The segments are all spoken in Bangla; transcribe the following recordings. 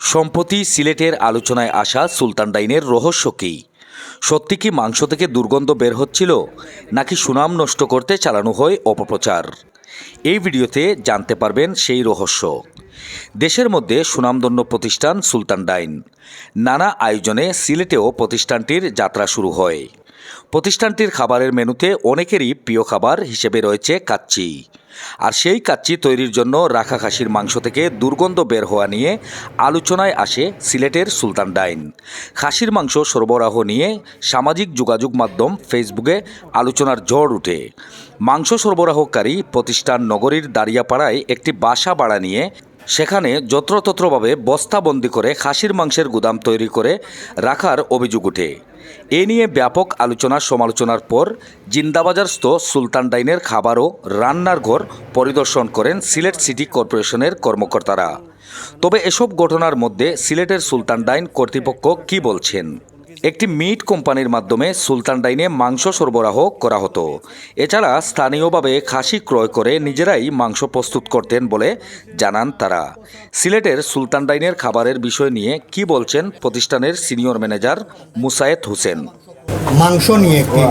সম্প্রতি সিলেটের আলোচনায় আসা সুলতান ডাইনের রহস্য কী? সত্যি কি মাংস থেকে দুর্গন্ধ বের হচ্ছিল, নাকি সুনাম নষ্ট করতে চালানো হয় অপপ্রচার? এই ভিডিওতে জানতে পারবেন সেই রহস্য। দেশের মধ্যে সুনামধন্য প্রতিষ্ঠান সুলতান ডাইন। নানা আয়োজনে সিলেটেও প্রতিষ্ঠানটির যাত্রা শুরু হয়। প্রতিষ্ঠানটির খাবারের মেনুতে অনেকেরই প্রিয় খাবার হিসেবে রয়েছে কাচ্চি। আর সেই কাচ্চি তৈরির জন্য রাখা খাসির মাংস থেকে দুর্গন্ধ বের হওয়া নিয়ে আলোচনায় আসে সিলেটের সুলতান ডাইন। খাসির মাংস সরবরাহ নিয়ে সামাজিক যোগাযোগ মাধ্যম ফেসবুকে আলোচনার ঝড় উঠে। মাংস সরবরাহকারী প্রতিষ্ঠান নগরীর দাঁড়িয়াপাড়ায় একটি বাসা বাড়া নিয়ে সেখানে যত্রতত্রভাবে বস্তাবন্দি করে খাসির মাংসের গুদাম তৈরি করে রাখার অভিযোগ ওঠে। এ নিয়ে ব্যাপক আলোচনা সমালোচনার পর জিন্দাবাজারস্থ সুলতান ডাইনের খাবার ও রান্নার ঘর পরিদর্শন করেন সিলেট সিটি কর্পোরেশনের কর্মকর্তারা। তবে এসব ঘটনার মধ্যে সিলেটের সুলতান ডাইন কর্তৃপক্ষ কি বলছেন? একটি মিট কোম্পানির মাধ্যমে সুলতান ডাইনে মাংস সরবরাহ করা হতো। এছাড়া স্থানীয়ভাবে খাসি ক্রয় করে নিজেরাই মাংস প্রস্তুত করতেন বলে জানান তারা। সিলেটের সুলতান ডাইনের খাবারের বিষয় নিয়ে কি বলছেন প্রতিষ্ঠানের সিনিয়র ম্যানেজার মুসায়েদ হোসেন? মাংস নিয়ে একটি,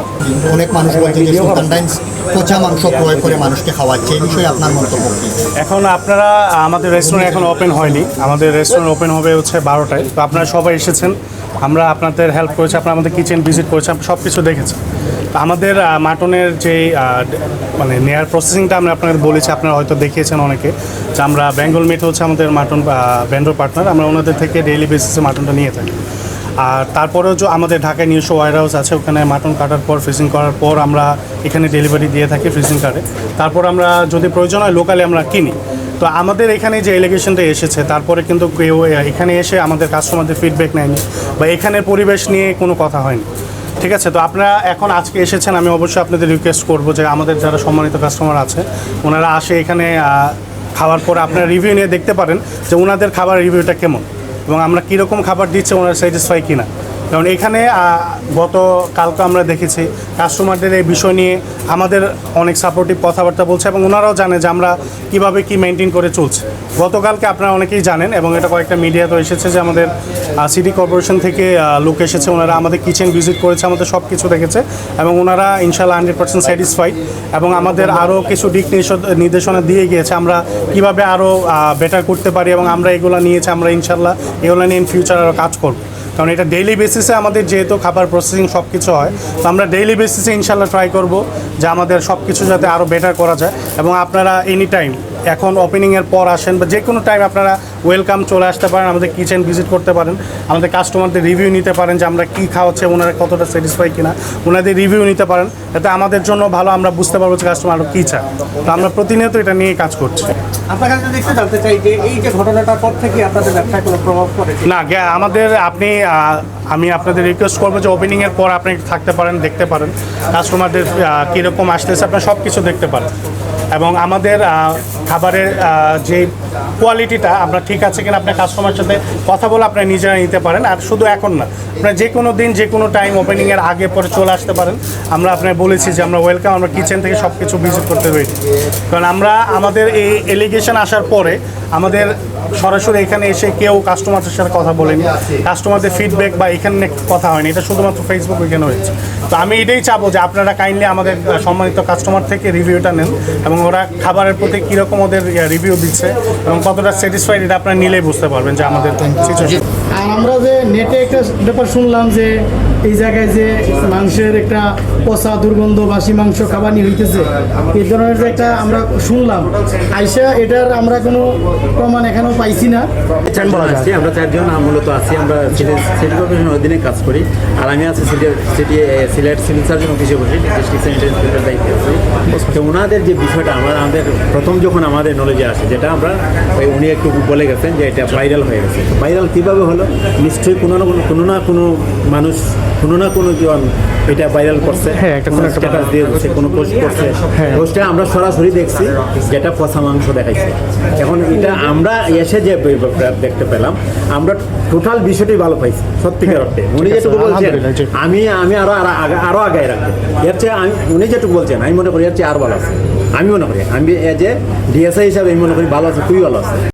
অনেক মানুষ বলছে যে সুলতান পচা মাংস ক্রয় করে মানুষকে খাওয়াচ্ছে, এই বিষয়ে আপনার মন্তব্য কি? এখন আপনারা, আমাদের রেস্টুরেন্ট এখন ওপেন হয়নি। আমাদের রেস্টুরেন্ট ওপেন হবে হচ্ছে বারোটায়। তো আপনারা সবাই এসেছেন। আমরা আপনাদের হেল্প করেছি, আপনারা আমাদের কিচেন ভিজিট করেছেন সব কিছু দেখেছেন তো আমাদের মাটনের যে মানে নেয়ার প্রসেসিংটা আমরা আপনাদের বলেছি, আপনারা হয়তো দেখিয়েছেন অনেকে। যে আমরা বেঙ্গল মিট হচ্ছে আমাদের মাটন ভেন্ডর পার্টনার আমরা ওনাদের থেকে ডেইলি বেসিসে মাটনটা নিয়ে থাকি। আর তারপরেও যে আমাদের ঢাকায় নিজস্ব ওয়ার হাউস আছে, ওখানে মাটন কাটার পর ফ্রিজিং করার পর আমরা এখানে ডেলিভারি দিয়ে থাকি ফ্রিজিং কার্ডে তারপর আমরা যদি প্রয়োজন হয় লোকালে আমরা কিনি। তো আমাদের এখানে যে এলিগেশনটা এসেছে, তারপরে কিন্তু কেউ এখানে এসে আমাদের কাস্টমারদের ফিডব্যাক নেয়নি বা এখানের পরিবেশ নিয়ে কোনো কথা হয়নি। ঠিক আছে? তো আপনারা এখন আজকে এসেছেন, আমি অবশ্যই আপনাদের রিকোয়েস্ট করব যে আমাদের যারা সম্মানিত কাস্টমার আছে, ওনারা আসে এখানে খাওয়ার পর আপনারা রিভিউ নিয়ে দেখতে পারেন যে ওনাদের খাবার রিভিউটা কেমন। এবং আমরা কীরকম খাবার দিচ্ছি ওনারা স্যাটিসফাই কিনা। কারণ এখানে গত কালকে আমরা দেখেছি কাস্টমারদের এই বিষয় নিয়ে আমাদের অনেক সাপোর্টিভ কথাবার্তা বলছে এবং ওনারাও জানে যে আমরা কীভাবে কী মেনটেন করে চলছে। গতকালকে আপনারা অনেকেই জানেন এবং এটা কয়েকটা মিডিয়াতে এসেছে যে আমাদের সিটি কর্পোরেশন থেকে লোক এসেছে, ওনারা আমাদের কিচেন ভিজিট করেছে, আমাদের সব কিছু দেখেছে এবং ওনারা ইনশাল্লাহ হান্ড্রেড পার্সেন্ট স্যাটিসফাইড এবং আমাদের আরও কিছু দিক নির্দেশ- নির্দেশনা দিয়ে গিয়েছে আমরা কীভাবে আরও বেটার করতে পারি এবং আমরা এগুলো নিয়েছি, আমরা ইনশাল্লাহ এগুলো নিয়ে ইন ফিউচার আরও কাজ করব। কারণ এটা ডেইলি বেসিসে আমাদের যেহেতু খাবার প্রসেসিং সব কিছু হয়, তো আমরা ডেইলি বেসিসে ইনশাল্লাহ ট্রাই করব যে আমাদের সব কিছু যাতে আরও বেটার করা যায়। এবং আপনারা এনি টাইম এখন ওপেনিংয়ের পর আসেন বা যে কোনো টাইম আপনারা ওয়েলকাম চলে আসতে পারেন আমাদের কিচেন ভিজিট করতে পারেন আমাদের কাস্টমারদের রিভিউ নিতে পারেন যে আমরা কী খাওয়াচ্ছে ওনারা কতটা স্যাটিসফাই কিনা। ওনাদের রিভিউ নিতে পারেন এতে আমাদের জন্য ভালো আমরা বুঝতে পারব যে কাস্টমার আরও কী চায়। তো আমরা প্রতিনিয়ত এটা নিয়ে কাজ করছি। আপনার কাছে দেখতে জানতে চাই যে এই যে ঘটনাটার পর থেকে আপনাদের ব্যবসায় কোনো প্রভাব পড়ে না আমাদের আপনি আমি আপনাদের রিকোয়েস্ট করব যে ওপেনিংয়ের পর আপনি থাকতে পারেন দেখতে পারেন কাস্টমারদের কীরকম আসতেছে আপনার সব কিছু দেখতে পারেন। এবং আমাদের খাবারের যে কোয়ালিটিটা আপনার ঠিক আছে কিনা আপনার কাস্টমার সাথে কথা বলে আপনি নিজেরা নিতে পারেন। আর শুধু এখন না, আপনার যে কোনো দিন, যে কোনো টাইম ওপেনিংয়ের আগে পরে চলে আসতে পারেন। আমরা আপনার বলেছি যে আমরা ওয়েলকাম আমরা কিচেন থেকে সব কিছু ভিজিট করতে রেডি কারণ আমরা, আমাদের এই এলিগেশন আসার পরে আমাদের সরাসরি এখানে এসে কেউ কাস্টমারদের সাথে কথা বলেনি। কাস্টমারদের ফিডব্যাক বা এখানে কথা হয়নি। এটা শুধুমাত্র ফেসবুক এখানে হয়েছে। তো আমি এটাই চাবো যে আপনারা কাইন্ডলি আমাদের সম্মানিত কাস্টমার থেকে রিভিউটা নেন এবং ওরা খাবারের প্রতি কীরকম ওদের রিভিউ দিচ্ছে এবং কতটা স্যাটিসফাইড এটা আপনারা নিলেই বুঝতে পারবেন যে আমাদের আর আমরা যে নেটে একটা ব্যাপার শুনলাম যে এই জায়গায় যে মাংসের একটা পচা দুর্গন্ধ বাসি মাংস খাবার নিয়ে হইতেছে এই ধরনের যে একটা আমরা শুনলাম আইসা এটার আমরা কোনো প্রমাণ এখনও পাইছি না। আছি আমরা চারজন মূলত আছি আমরা সিটি সিটি কর্পোরেশনের অধীনে কাজ করি। আর আমি আছি city city Sylhet civil surgeon অফিসে বসি ডিস্ট্রিক্ট স্যানিটারি ইন্সপেক্টর দায়িত্বে আছি তো ওনাদের যে বিষয়টা আমরা আমাদের প্রথম যখন আমাদের নলেজে আসে যেটা আমরা ওই উনি একটু বলে গেছেন যে এটা ভাইরাল হয়ে গেছে। ভাইরাল কীভাবে হলো? নিশ্চয়ই কোনো না কোনো কোনো না কোনো মানুষ কোনো না কোনো জন এটা ভাইরাল করছে। হ্যাঁ, কোনো স্ট্যাটাস দিয়ে দিচ্ছে কোনো পোস্ট করছে। পোস্টে আমরা সরাসরি দেখছি যেটা পচা মাংস দেখাইছে। এখন এটা আমরা এসে যে দেখতে পেলাম আমরা টোটাল বিষয়টি ভালো পাইছি সত্যিকার অর্থে। উনি যেটুকু বলছেন আমি আমি আরও আরও আগে- আরও আগে রাখব। এর চেয়ে আমি উনি যেটুকু বলছেন আমি মনে করি এর চেয়ে আরও ভালো আছে। আমি মনে করি আমি এজ এ ডিএসআই হিসাবে আমি মনে করি ভালো আছে খুবই ভালো আছে।